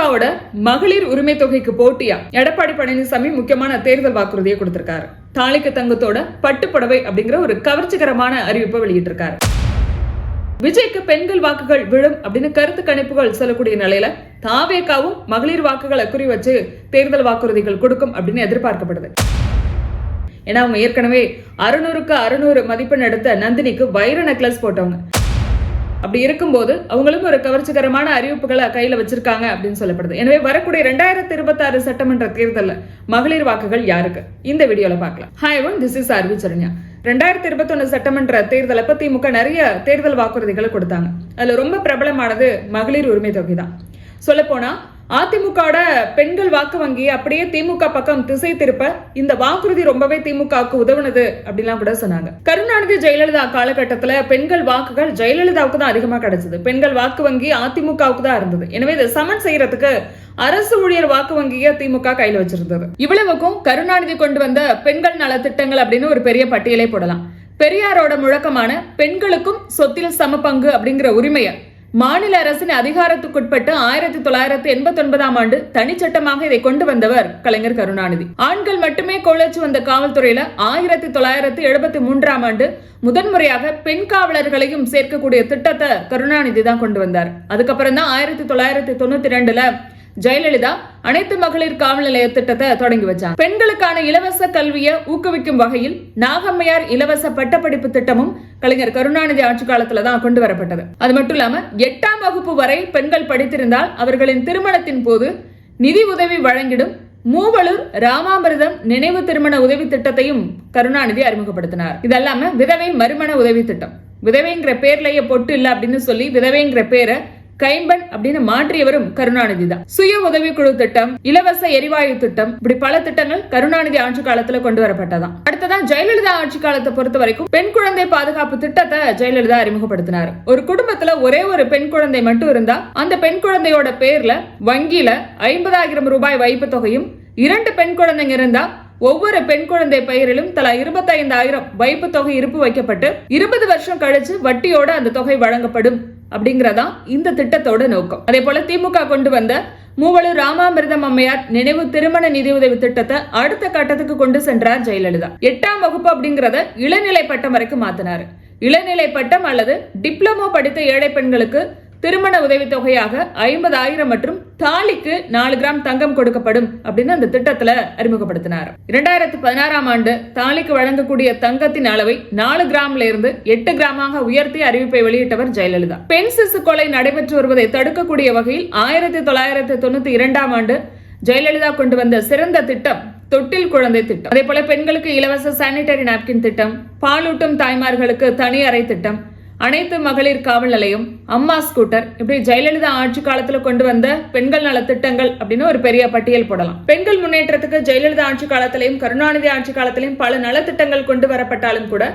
திமுகவோட மகளிர் உரிமை தொகைக்கு போட்டியா? எடப்பாடி பழனிசாமி முக்கியமான தேர்தல் வாக்குறுதியை கொடுத்திருக்காரு. தாலிக்கு தங்கத்தோட பட்டுப்புடவை அப்படிங்கிற ஒரு கவர்ச்சிகரமான அறிவிப்பை வெளியிட்டிருக்காரு. விஜய்க்கு பெண்கள் வாக்குகள் விழும் அப்படின்னு கருத்து கணிப்புகள் சொல்லக்கூடிய நிலையில தாவேக்காவும் மகளிர் வாக்குகளை குறி வச்சு தேர்தல் வாக்குறுதிகள் கொடுக்கும் அப்படின்னு எதிர்பார்க்கப்படுது. ஏன்னா அவங்க ஏற்கனவே அறுநூறுக்கு அறுநூறு மதிப்பெண் எடுத்த நந்தினிக்கு வைர நெக்லஸ் போட்டவங்க. அப்படி இருக்கும்போது அவங்களும் ஒரு கவர்ச்சிகரமான அறிவிப்புகளை கையில் வச்சிருக்காங்க அப்படின்னு சொல்லப்படுது. எனவே வரக்கூடிய ரெண்டாயிரத்தி இருபத்தாறு சட்டமன்ற தேர்தலில் மகளிர் வாக்குகள் யாருக்கு? இந்த வீடியோவில் பார்க்கலாம். ஹாய் ஒன் திஸ் இஸ் அருவி சரண்யா ரெண்டாயிரத்தி இருபத்தொன்னு சட்டமன்ற தேர்தலை பற்றி திமுக நிறைய தேர்தல் வாக்குறுதிகளை கொடுத்தாங்க. அதில் ரொம்ப பிரபலமானது மகளிர் உரிமை தொகை தான் சொல்லப்போனால் அதிமுகவோட பெண்கள் வாக்கு வங்கி அப்படியே திமுக பக்கம் திசை திருப்ப இந்த வாக்குறுதி ரொம்பவே திமுகவுக்கு உதவுனது அப்படிலாம் கூட சொன்னாங்க. கருணாநிதி ஜெயலலிதா காலகட்டத்துல பெண்கள் வாக்குகள் ஜெயலலிதாவுக்கு தான் அதிகமா கிடைச்சது. பெண்கள் வாக்கு வங்கி அதிமுகவுக்கு தான் இருந்தது. எனவே இதை சமன் செய்யறதுக்கு அரசு ஊழியர் வாக்கு வங்கியை திமுக கையில் வச்சிருந்தது. இவ்வளவுக்கும் கருணாநிதி கொண்டு வந்த பெண்கள் நல திட்டங்கள் அப்படின்னு ஒரு பெரிய பட்டியலை போடலாம். பெரியாரோட முழக்கமான பெண்களுக்கும் சொத்தில் சம பங்கு அப்படிங்கிற உரிமையை மாநில அரசின் அதிகாரத்துக்குட்பட்டு ஆயிரத்தி தொள்ளாயிரத்தி எண்பத்தி ஒன்பதாம் ஆண்டு தனிச்சட்டமாக இதை கொண்டு வந்தவர் கலைஞர் கருணாநிதி. ஆண்கள் மட்டுமே கோலச்சு வந்த காவல்துறையில ஆயிரத்தி தொள்ளாயிரத்தி எழுபத்தி மூன்றாம் ஆண்டு முதன்முறையாக பெண் காவலர்களையும் சேர்க்கக்கூடிய திட்டத்தை கருணாநிதி தான் கொண்டு வந்தார். அதுக்கப்புறம் தான் ஆயிரத்தி தொள்ளாயிரத்தி தொண்ணூத்தி ரெண்டுல ஜெயலலிதா அனைத்து மகளிர் காவல் நிலைய திட்டத்தை தொடங்கி வச்சாங்க. பெண்களுக்கான இலவச கல்வியை ஊக்குவிக்கும் வகையில் நாகம்மையார் இலவச பட்டப்படிப்பு திட்டமும் கலைஞர் கருணாநிதி ஆட்சி காலத்துல தான் கொண்டு வரப்பட்டது. அது மட்டும் இல்லாம எட்டாம் வகுப்பு வரை பெண்கள் படித்திருந்தால் அவர்களின் திருமணத்தின் போது நிதி உதவி வழங்கிடும் மூவலூர் ராமாமிர்தம் நினைவு திருமண உதவி திட்டத்தையும் கருணாநிதி அறிமுகப்படுத்தினார். இதல்லாம விதவை மறுமண உதவி திட்டம். விதவைங்கிற பேர்லயே பொட்டு இல்ல அப்படின்னு சொல்லி விதவைங்கிற பேரை கைம்பன் அப்படின்னு மாற்றியவரும் கருணாநிதி தான். சுய உதவிக்குழு திட்டம் இலவச எரிவாயு திட்டம் இப்படி பல திட்டங்கள் கருணாநிதி ஆட்சி காலத்துல கொண்டு வரப்பட்டதாம் அடுத்ததான் ஜெயலலிதா ஆட்சி காலத்தை பொறுத்த வரைக்கும் பெண் குழந்தை பாதுகாப்பு திட்டத்தை ஜெயலலிதா அறிமுகப்படுத்தினார். ஒரு குடும்பத்துல ஒரே ஒரு பெண் குழந்தை மட்டும் இருந்தா அந்த பெண் குழந்தையோட பேர்ல வங்கியில ஐம்பதாயிரம் ரூபாய் வைப்பு தொகையும் இரண்டு பெண் குழந்தைங்க இருந்தா ஒவ்வொரு பெண் குழந்தை பெயரிலும் தலா இருபத்தைந்தாயிரம் வைப்பு தொகை இருப்பு வைக்கப்பட்டு இருபது வருஷம் கழிச்சு வட்டியோட அந்த தொகை வழங்கப்படும். அப்படிங்கறதா இந்த திட்டத்தோட நோக்கம். அதே போல திமுக கொண்டு வந்த மூவலூர் ராமாமிர்தம் அம்மையார் நினைவு திருமண நிதியுதவி திட்டத்தை அடுத்த கட்டத்துக்கு கொண்டு சென்றார் ஜெயலலிதா. எட்டாம் வகுப்பு அப்படிங்கறத இளநிலை பட்டம் வரைக்கும் மாத்தினாரு. இளநிலை பட்டம் அல்லது டிப்ளமோ படித்த ஏழை பெண்களுக்கு திருமண உதவித்தொகையாக ஐம்பதாயிரம் மற்றும் தாலிக்கு நாலு கிராம் தங்கம் கொடுக்கப்படும் அப்படின்னு அந்த திட்டத்துல அறிமுகப்படுத்தினார். இரண்டாயிரத்தி பதினாறாம் ஆண்டு தாலிக்கு வழங்கக்கூடிய தங்கத்தின் அளவை நாலு கிராம்ல இருந்து எட்டு கிராமாக உயர்த்தி அறிவிப்பை வெளியிட்டவர் ஜெயலலிதா. பெண் சிசு கொலை நடைபெற்று வருவதை தடுக்கக்கூடிய வகையில் ஆயிரத்தி தொள்ளாயிரத்தி தொண்ணூத்தி இரண்டாம் ஆண்டு ஜெயலலிதா கொண்டு வந்த சிறந்த திட்டம் தொட்டில் குழந்தை திட்டம். அதே போல பெண்களுக்கு இலவச சானிடரி நாப்கின் திட்டம் பாலூட்டும் தாய்மார்களுக்கு தனி அறை திட்டம் அனைத்து மகளிர் காவல் நிலையம் அம்மா ஸ்கூட்டர் இப்படி ஜெயலலிதா ஆட்சி காலத்துல கொண்டு வந்த பெண்கள் நல திட்டங்கள் அப்படின்னு ஒரு பெரிய பட்டியல் போடலாம். பெண்கள் முன்னேற்றத்துக்கு ஜெயலலிதா ஆட்சி காலத்திலையும் கருணாநிதி ஆட்சி காலத்திலையும் பல நலத்திட்டங்கள் கொண்டு வரப்பட்டாலும் கூட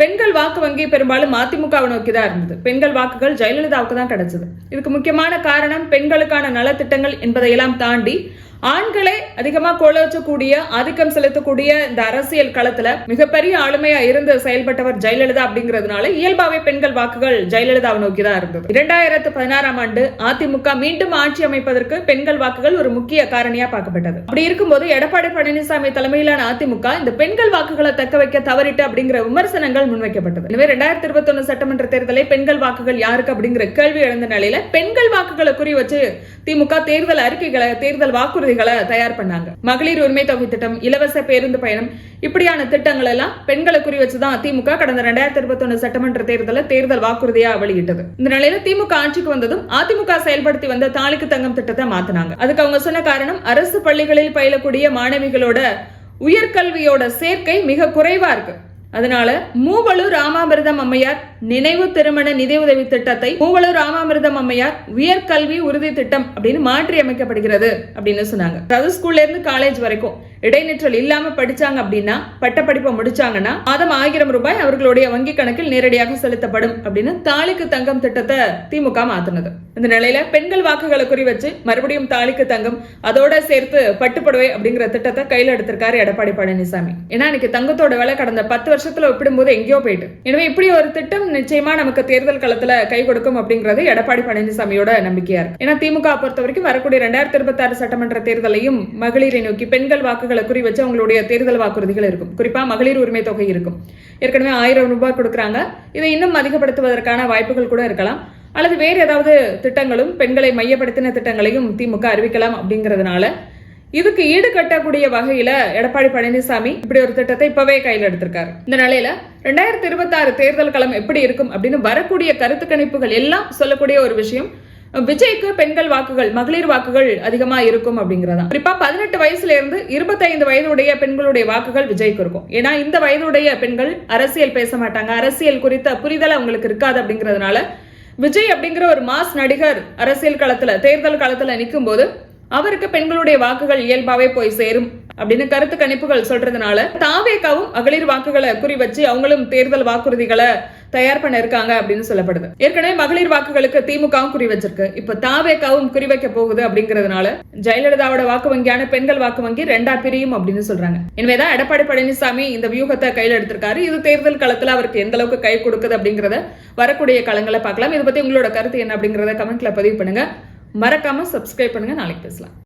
பெண்கள் வாக்கு வங்கி பெரும்பாலும் அதிமுகவை நோக்கி தான் இருந்தது. பெண்கள் வாக்குகள் ஜெயலலிதாவுக்கு தான் கிடைச்சது. இதுக்கு முக்கியமான காரணம் பெண்களுக்கான நலத்திட்டங்கள் என்பதையெல்லாம் தாண்டி ஆண்களை அதிகமா கோலோச்சக்கூடிய ஆதிக்கம் செலுத்தக்கூடிய இந்த அரசியல் களத்துல மிகப்பெரிய ஆளுமையா இருந்து செயல்பட்டவர் ஜெயலலிதா அப்படிங்கிறதுனால இயல்பாவே பெண்கள் வாக்குகள் ஜெயலலிதாவை நோக்கி தான் இருந்தது. இரண்டாயிரத்து பதினாறாம் ஆண்டு அதிமுக மீண்டும் ஆட்சி அமைப்பதற்கு பெண்கள் வாக்குகள் ஒரு முக்கிய காரணியா பார்க்கப்பட்டது. அப்படி இருக்கும்போது எடப்பாடி பழனிசாமி தலைமையிலான அதிமுக இந்த பெண்கள் வாக்குகளை தக்க வைக்க தவறிட்டு அப்படிங்கிற விமர்சனங்கள் முன்வைக்கப்பட்டது. எனவே ரெண்டாயிரத்தி இருபத்தி ஒன்னு சட்டமன்ற தேர்தலை பெண்கள் வாக்குகள் யாருக்கு அப்படிங்கிற கேள்வி எழுந்த நிலையில பெண்கள் வாக்குகளை குறி வச்சு திமுக தேர்தல் அறிக்கைகளை தேர்தல் வாக்குறுதிகளை தயார் பண்ணாங்க. மகளிர் உரிமை தொகை திட்டம் இலவச பேருந்து பயணம் இப்படியான திட்டங்கள் எல்லாம் பெண்களை குறி வச்சுதான் திமுக கடந்த ரெண்டாயிரத்தி இருபத்தி ஒன்னு சட்டமன்ற தேர்தலில் தேர்தல் வாக்குறுதியா வெளியிட்டது. இந்த நிலையில திமுக ஆட்சிக்கு வந்ததும் அதிமுக செயல்படுத்தி வந்த தாலிக்கு தங்கம் திட்டத்தை மாத்தினாங்க. அதுக்கு அவங்க சொன்ன காரணம் அரசு பள்ளிகளில் பயிலக்கூடிய மாணவிகளோட உயர்கல்வியோட சேர்க்கை மிக குறைவா இருக்கு. அதனால மூவலூர் ராமாமிர்தம் அம்மையார் நினைவு திருமண நிதியுதவி திட்டத்தை மூவலூர் ராமாமிர்தம் அம்மையார் உயர்கல்வி உறுதி திட்டம் அப்படின்னு மாற்றி அமைக்கப்படுகிறது அப்படின்னு சொன்னாங்க. அதாவது ஸ்கூல்ல இருந்து காலேஜ் வரைக்கும் இடைநிற்றல் இல்லாம படிச்சாங்க அப்படின்னா பட்டப்படிப்பை முடிச்சாங்கன்னா மாதம் ஆயிரம் ரூபாய் அவர்களுடைய வங்கி கணக்கில் நேரடியாக செலுத்தப்படும் அப்படின்னு தாலிக்கு தங்கம் திட்டத்தை திமுக மாத்தினது. இந்த நிலையில பெண்கள் வாக்குகளை குறி வச்சு மறுபடியும் தாலிக்கு தங்கம் அதோட சேர்த்து பட்டுப்படுவை அப்படிங்கிற திட்டத்தை கையில் எடுத்திருக்காரு எடப்பாடி பழனிசாமி. ஏன்னா இன்னைக்கு தங்கத்தோட விலை கடந்த பத்து வருஷத்துல ஒப்பிடும்போது எங்கேயோ போயிட்டு. எனவே இப்படி ஒரு திட்டம் நிச்சயமா நமக்கு தேர்தல் களத்துல கை கொடுக்கும் அப்படிங்கிறது எடப்பாடி பழனிசாமியோட நம்பிக்கையா இருக்கு. ஏன்னா திமுக பொறுத்த வரைக்கும் வரக்கூடிய ரெண்டாயிரத்தி இருபத்தி ஆறு சட்டமன்ற தேர்தலையும் மகளிரை நோக்கி பெண்கள் வாக்குகளை குறி வச்சு அவங்களுடைய தேர்தல் வாக்குறுதிகள் இருக்கும். குறிப்பாக மகளிர் உரிமை தொகை இருக்கும். ஏற்கனவே ஆயிரம் ரூபாய் கொடுக்குறாங்க. இதை இன்னும் அதிகப்படுத்துவதற்கான வாய்ப்புகள் கூட இருக்கலாம். அல்லது வேறு ஏதாவது திட்டங்களும் பெண்களை மையப்படுத்தின திட்டங்களையும் திமுக அறிவிக்கலாம் அப்படிங்கிறதுனால இதுக்கு ஈடுகட்டக்கூடிய வகையில எடப்பாடி பழனிசாமி இப்படி ஒரு திட்டத்தை இப்பவே கையில் எடுத்திருக்காரு. இந்த நிலையில ரெண்டாயிரத்தி இருபத்தி ஆறு தேர்தல் களம் எப்படி இருக்கும் அப்படின்னு வரக்கூடிய கருத்து கணிப்புகள் எல்லாம் சொல்லக்கூடிய ஒரு விஷயம். விஜய்க்கு பெண்கள் வாக்குகள் மகளிர் வாக்குகள் அதிகமா இருக்கும் அப்படிங்கிறதா குறிப்பா பதினெட்டு வயசுல இருந்து இருபத்தைந்து வயதுடைய பெண்களுடைய வாக்குகள் விஜய்க்கு இருக்கும். ஏன்னா இந்த வயதுடைய பெண்கள் அரசியல் பேச மாட்டாங்க. அரசியல் குறித்த புரிதல் அவங்களுக்கு இருக்காது அப்படிங்கறதுனால விஜய் அப்படிங்கிற ஒரு மாஸ் நடிகர் அரசியல் களத்துல தேர்தல் களத்துல நிற்கும் போது அவருக்கு பெண்களுடைய வாக்குகள் இயல்பாவே போய் சேரும் அப்படின்னு கருத்து கணிப்புகள் சொல்றதுனால தாவேக்காவும் மகளிர் வாக்குகளை குறி வச்சு அவங்களும் தேர்தல் வாக்குறுதிகளை தயார் பண்ண இருக்காங்க அப்படின்னு சொல்லப்படுது. ஏற்கனவே மகளிர் வாக்குகளுக்கு திமுகவும் குறி வச்சிருக்கு. இப்ப தாவேக்காவும் குறி வைக்க போகுது அப்படிங்கறதுனால ஜெயலலிதாவோட வாக்கு வங்கியான பெண்கள் வாக்கு வங்கி ரெண்டா பிரியும் அப்படின்னு சொல்றாங்க. எனவேதான் எடப்பாடி பழனிசாமி இந்த வியூகத்தை கையில் எடுத்திருக்காரு. இது தேர்தல் களத்துல அவருக்கு எந்த அளவுக்கு கை கொடுக்குது அப்படிங்கறத வரக்கூடிய களங்களை பார்க்கலாம். இதை பத்தி உங்களோட கருத்து என்ன அப்படிங்கறத கமெண்ட்ல பதிவு பண்ணுங்க. மறக்காம சப்ஸ்கிரைப் பண்ணுங்க. நாளைக்கு பேசலாம்.